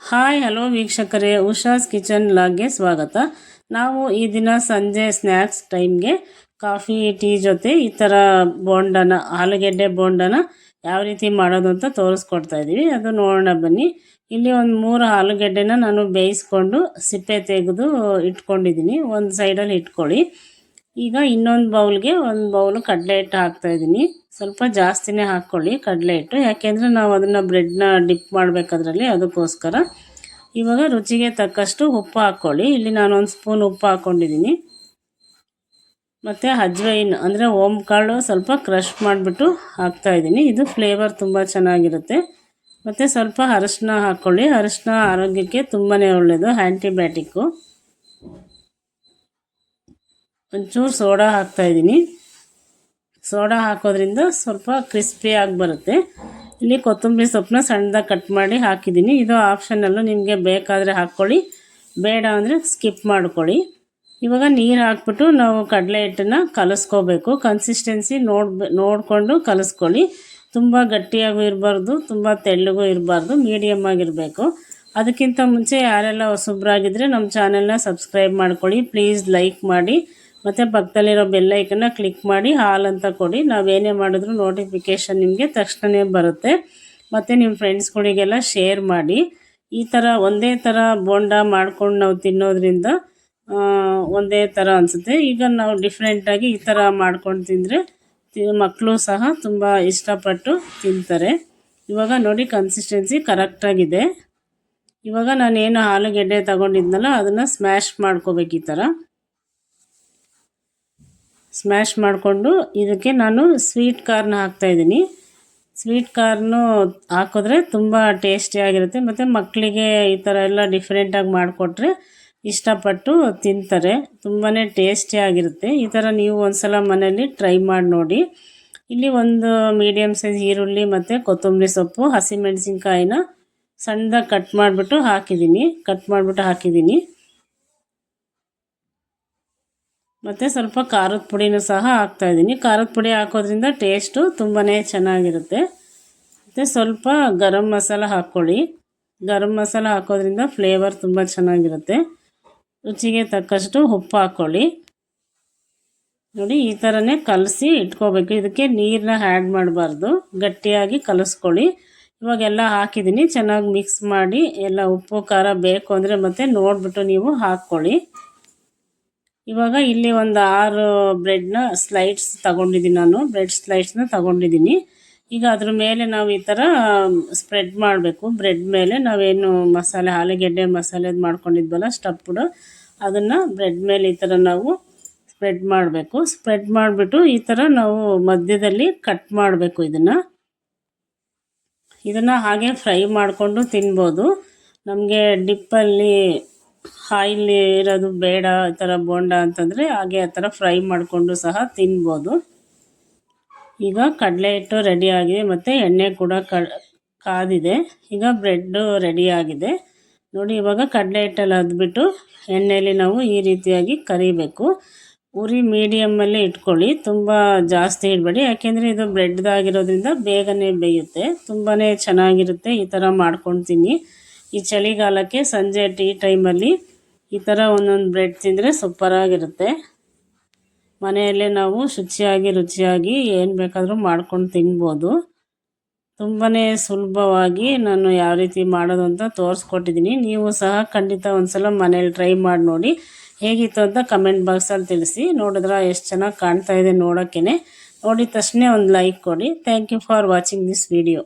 Hi, hello ವೀಕ್ಷಕರೇ. Usha's kitchen ಲಾಗ್ಗೆ ಸ್ವಾಗತ. ನಾವು ಈ ದಿನ ಸಂಜೆ ಸ್ನ್ಯಾಕ್ಸ್ ಟೈಮ್ಗೆ ಕಾಫಿ, ಟೀ ಜೊತೆ ಈ ಥರ ಬೋಂಡನ, ಆಲೂಗೆಡ್ಡೆ ಬೋಂಡನ ಯಾವ ರೀತಿ ಮಾಡೋದು ಅಂತ ತೋರಿಸ್ಕೊಡ್ತಾ ಇದ್ದೀವಿ. ಅದು ನೋಡೋಣ ಬನ್ನಿ. ಇಲ್ಲಿ ಒಂದು ಮೂರು ಆಲೂಗೆಡ್ಡೆನ ನಾನು ಬೇಯಿಸ್ಕೊಂಡು ಸಿಪ್ಪೆ ತೆಗೆದು ಇಟ್ಕೊಂಡಿದ್ದೀನಿ. ಒಂದು ಸೈಡಲ್ಲಿ ಇಟ್ಕೊಳ್ಳಿ. ಈಗ ಇನ್ನೊಂದು ಬೌಲ್ಗೆ ಒಂದು ಬೌಲು ಕಡಲೆ ಹಿಟ್ಟು ಹಾಕ್ತಾಯಿದ್ದೀನಿ ಸ್ವಲ್ಪ ಜಾಸ್ತಿನೇ ಹಾಕ್ಕೊಳ್ಳಿ ಕಡಲೆ ಹಿಟ್ಟು. ಯಾಕೆಂದರೆ ನಾವು ಅದನ್ನು ಬ್ರೆಡ್ನ ಡಿಪ್ ಮಾಡಬೇಕಾದ್ರಲ್ಲಿ ಅದಕ್ಕೋಸ್ಕರ. ಇವಾಗ ರುಚಿಗೆ ತಕ್ಕಷ್ಟು ಉಪ್ಪು ಹಾಕ್ಕೊಳ್ಳಿ ಇಲ್ಲಿ ನಾನು ಒಂದು ಸ್ಪೂನ್ ಉಪ್ಪು ಹಾಕ್ಕೊಂಡಿದ್ದೀನಿ ಮತ್ತು ಅಜ್ವೈನ್ ಅಂದರೆ ಕಾಳು ಸ್ವಲ್ಪ ಕ್ರಷ್ ಮಾಡಿಬಿಟ್ಟು ಹಾಕ್ತಾಯಿದ್ದೀನಿ ಇದು ಫ್ಲೇವರ್ ತುಂಬ ಚೆನ್ನಾಗಿರುತ್ತೆ. ಮತ್ತು ಸ್ವಲ್ಪ ಅರಶಿನ ಹಾಕ್ಕೊಳ್ಳಿ ಅರಶಿನ ಆರೋಗ್ಯಕ್ಕೆ ತುಂಬಾ ಒಳ್ಳೆಯದು ಆ್ಯಂಟಿಬಯೋಟಿಕ್ಕು ಒಂಚೂರು ಸೋಡಾ ಹಾಕ್ತಾಯಿದ್ದೀನಿ ಸೋಡಾ ಹಾಕೋದ್ರಿಂದ ಸ್ವಲ್ಪ ಕ್ರಿಸ್ಪಿಯಾಗಿ ಬರುತ್ತೆ. ಇಲ್ಲಿ ಕೊತ್ತಂಬರಿ ಸೊಪ್ಪನ್ನ ಸಣ್ಣದಾಗಿ ಕಟ್ ಮಾಡಿ ಹಾಕಿದ್ದೀನಿ. ಇದು ಆಪ್ಷನಲ್ಲೂ ನಿಮಗೆ ಬೇಕಾದರೆ ಹಾಕ್ಕೊಳ್ಳಿ. ಬೇಡ ಅಂದರೆ ಸ್ಕಿಪ್ ಮಾಡ್ಕೊಳ್ಳಿ. ಇವಾಗ ನೀರು ಹಾಕ್ಬಿಟ್ಟು ನಾವು ಕಡಲೆ ಹಿಟ್ಟನ್ನು ಕಲಿಸ್ಕೋಬೇಕು. ಕನ್ಸಿಸ್ಟೆನ್ಸಿ ನೋಡ್ ನೋಡಿಕೊಂಡು ಕಲಸ್ಕೊಳ್ಳಿ. ತುಂಬ ಗಟ್ಟಿಯಾಗೂ ಇರಬಾರ್ದು, ತುಂಬ ತೆಳ್ಳಗೂ ಇರಬಾರ್ದು ಮೀಡಿಯಮ್ ಆಗಿರಬೇಕು. ಅದಕ್ಕಿಂತ ಮುಂಚೆ ಯಾರೆಲ್ಲ ಹೊಸಬ್ರಾಗಿದ್ದರೆ ನಮ್ಮ ಚಾನೆಲ್ನ ಸಬ್ಸ್ಕ್ರೈಬ್ ಮಾಡ್ಕೊಳ್ಳಿ. ಪ್ಲೀಸ್ ಲೈಕ್ ಮಾಡಿ. ಮತ್ತು ಪಕ್ಕದಲ್ಲಿರೋ ಬೆಲ್ಲೈಕನ್ನ ಕ್ಲಿಕ್ ಮಾಡಿ ಹಾಲ್ ಅಂತ ಕೊಡಿ. ನಾವೇನೇ ಮಾಡಿದ್ರು ನೋಟಿಫಿಕೇಷನ್ ನಿಮಗೆ ತಕ್ಷಣವೇ ಬರುತ್ತೆ. ಮತ್ತು ನಿಮ್ಮ ಫ್ರೆಂಡ್ಸ್ಗಳಿಗೆಲ್ಲ ಶೇರ್ ಮಾಡಿ. ಈ ಥರ ಒಂದೇ ಥರ ಬೋಂಡ ಮಾಡ್ಕೊಂಡು ನಾವು ತಿನ್ನೋದ್ರಿಂದ ಒಂದೇ ಥರ ಅನಿಸುತ್ತೆ. ಈಗ ನಾವು ಡಿಫ್ರೆಂಟಾಗಿ ಈ ಥರ ಮಾಡ್ಕೊಂಡು ತಿಂದರೆ ಮಕ್ಕಳು ಸಹ ತುಂಬ ಇಷ್ಟಪಟ್ಟು ತಿಂತಾರೆ. ಇವಾಗ ನೋಡಿ ಕನ್ಸಿಸ್ಟೆನ್ಸಿ ಕರೆಕ್ಟಾಗಿದೆ ಇವಾಗ ನಾನೇನು ಆಲೂಗೆಡ್ಡೆ ತಗೊಂಡಿದ್ನಲ್ಲ, ಅದನ್ನು ಸ್ಮ್ಯಾಶ್ ಮಾಡ್ಕೋಬೇಕು ಈ ಥರ ಸ್ಮ್ಯಾಶ್ ಮಾಡಿಕೊಂಡು ಇದಕ್ಕೆ ನಾನು ಸ್ವೀಟ್ ಕಾರ್ನ್ ಹಾಕ್ತಾಯಿದ್ದೀನಿ ಸ್ವೀಟ್ ಕಾರ್ನು ಹಾಕಿದ್ರೆ ತುಂಬ ಟೇಸ್ಟಿಯಾಗಿರುತ್ತೆ ಮತ್ತು ಮಕ್ಕಳಿಗೆ ಈ ಥರ ಎಲ್ಲ ಡಿಫ್ರೆಂಟಾಗಿ ಮಾಡಿಕೊಟ್ರೆ ಇಷ್ಟಪಟ್ಟು ತಿಂತಾರೆ. ತುಂಬಾ ಟೇಸ್ಟಿಯಾಗಿರುತ್ತೆ ಈ ಥರ ನೀವು ಒಂದು ಸಲ ಮನೆಯಲ್ಲಿ ಟ್ರೈ ಮಾಡಿ ನೋಡಿ. ಇಲ್ಲಿ ಒಂದು ಮೀಡಿಯಮ್ ಸೈಜ್ ಈರುಳ್ಳಿ ಮತ್ತು ಕೊತ್ತಂಬರಿ ಸೊಪ್ಪು ಹಸಿಮೆಣಸಿನ್ಕಾಯಿನ ಸಣ್ಣದಾಗಿ ಕಟ್ ಮಾಡಿಬಿಟ್ಟು ಹಾಕಿದ್ದೀನಿ. ಕಟ್ ಮಾಡಿಬಿಟ್ಟು ಹಾಕಿದ್ದೀನಿ. ಮತ್ತು ಸ್ವಲ್ಪ ಖಾರದ ಪುಡಿನೂ ಸಹ ಹಾಕ್ತಾಯಿದ್ದೀನಿ ಖಾರದ ಪುಡಿ ಹಾಕೋದ್ರಿಂದ ಟೇಸ್ಟು ತುಂಬಾ ಚೆನ್ನಾಗಿರುತ್ತೆ. ಮತ್ತು ಸ್ವಲ್ಪ ಗರಂ ಮಸಾಲ ಹಾಕ್ಕೊಳ್ಳಿ. ಗರಂ ಮಸಾಲ ಹಾಕೋದ್ರಿಂದ ಫ್ಲೇವರ್ ತುಂಬ ಚೆನ್ನಾಗಿರುತ್ತೆ. ರುಚಿಗೆ ತಕ್ಕಷ್ಟು ಉಪ್ಪು ಹಾಕ್ಕೊಳ್ಳಿ. ನೋಡಿ, ಈ ಥರನೇ ಕಲಸಿ ಇಟ್ಕೋಬೇಕು. ಇದಕ್ಕೆ ನೀರನ್ನ ಆ್ಯಡ್ ಮಾಡಬಾರ್ದು. ಗಟ್ಟಿಯಾಗಿ ಕಲಿಸ್ಕೊಳ್ಳಿ. ಇವಾಗೆಲ್ಲ ಹಾಕಿದ್ದೀನಿ. ಚೆನ್ನಾಗಿ ಮಿಕ್ಸ್ ಮಾಡಿ ಎಲ್ಲ ಉಪ್ಪು, ಖಾರ ಬೇಕು ಅಂದರೆ ಮತ್ತೆ ನೋಡಿಬಿಟ್ಟು ನೀವು ಹಾಕ್ಕೊಳ್ಳಿ. ಇವಾಗ ಇಲ್ಲಿ ಒಂದು ಆರು ಬ್ರೆಡ್ನ ಸ್ಲೈಡ್ಸ್ ತಗೊಂಡಿದ್ದೀನಿ ನಾನು. ಬ್ರೆಡ್ ಸ್ಲೈಡ್ಸ್ನ ತಗೊಂಡಿದ್ದೀನಿ ಈಗ ಅದ್ರ ಮೇಲೆ ನಾವು ಈ ಥರ ಸ್ಪ್ರೆಡ್ ಮಾಡಬೇಕು. ಬ್ರೆಡ್ ಮೇಲೆ ನಾವೇನು ಮಸಾಲೆ, ಆಲೂಗೆಡ್ಡೆ ಮಸಾಲೆ ಮಾಡ್ಕೊಂಡಿದ್ವಲ್ಲ ಸ್ಟಪ್ಡು ಅದನ್ನು ಬ್ರೆಡ್ ಮೇಲೆ ಈ ಥರ ನಾವು ಸ್ಪ್ರೆಡ್ ಮಾಡಬೇಕು. ಸ್ಪ್ರೆಡ್ ಮಾಡಿಬಿಟ್ಟು ಈ ಥರ ನಾವು ಮಧ್ಯದಲ್ಲಿ ಕಟ್ ಮಾಡಬೇಕು ಇದನ್ನು. ಇದನ್ನು ಹಾಗೆ ಫ್ರೈ ಮಾಡಿಕೊಂಡು ತಿನ್ಬೋದು. ನಮಗೆ ಡಿಪ್ಪಲ್ಲಿ ಆಯಿಲ್ ಇರೋದು ಬೇಡ ಈ ಥರ ಬೋಂಡ ಅಂತಂದರೆ ಹಾಗೆ ಆ ಥರ ಫ್ರೈ ಮಾಡಿಕೊಂಡು ಸಹ ತಿನ್ಬೋದು. ಈಗ ಕಡಲೆ ಹಿಟ್ಟು ರೆಡಿ ಆಗಿದೆ, ಮತ್ತು ಎಣ್ಣೆ ಕೂಡ ಕಾದಿದೆ. ಈಗ ಬ್ರೆಡ್ಡು ಆಗಿದೆ. ನೋಡಿ, ಇವಾಗ ಕಡಲೆ ಹಿಟ್ಟಲ್ಲಿ ಅದ್ಬಿಟ್ಟು ಎಣ್ಣೆಯಲ್ಲಿ ನಾವು ಈ ರೀತಿಯಾಗಿ ಕರಿಬೇಕು. ಉರಿ ಮೀಡಿಯಮ್ಮಲ್ಲೇ ಇಟ್ಕೊಳ್ಳಿ, ತುಂಬ ಜಾಸ್ತಿ ಇಡಬೇಡಿ. ಯಾಕೆಂದರೆ ಇದು ಬ್ರೆಡ್ದಾಗಿರೋದ್ರಿಂದ ಬೇಗನೆ ಬೇಯುತ್ತೆ. ತುಂಬಾ ಚೆನ್ನಾಗಿರುತ್ತೆ ಈ ಥರ ಮಾಡ್ಕೊಳ್ತೀನಿ ಈ ಚಳಿಗಾಲಕ್ಕೆ ಸಂಜೆ ಟೀ ಟೈಮಲ್ಲಿ ಈ ಥರ ಒಂದೊಂದು ಬ್ರೆಡ್ ತಿಂದರೆ ಸೂಪರಾಗಿರುತ್ತೆ ಮನೆಯಲ್ಲೇ ನಾವು ಶುಚಿಯಾಗಿ, ರುಚಿಯಾಗಿ ಏನು ಬೇಕಾದರೂ ಮಾಡ್ಕೊಂಡು ತಿನ್ಬೋದು. ತುಂಬಾ ಸುಲಭವಾಗಿ ನಾನು ಯಾವ ರೀತಿ ಮಾಡೋದು ಅಂತ ತೋರಿಸ್ಕೊಟ್ಟಿದ್ದೀನಿ. ನೀವು ಸಹ ಖಂಡಿತ ಒಂದು ಸಲ ಮನೇಲಿ ಟ್ರೈ ಮಾಡಿ ನೋಡಿ. ಹೇಗಿತ್ತು ಅಂತ ಕಮೆಂಟ್ ಬಾಕ್ಸಲ್ಲಿ ತಿಳಿಸಿ. ನೋಡಿದ್ರೆ ಎಷ್ಟು ಚೆನ್ನಾಗಿ ಕಾಣ್ತಾ ಇದೆ ನೋಡೋಕ್ಕೇ ನೋಡಿದ ತಕ್ಷಣ ಒಂದು ಲೈಕ್ ಕೊಡಿ. Thank you for watching this video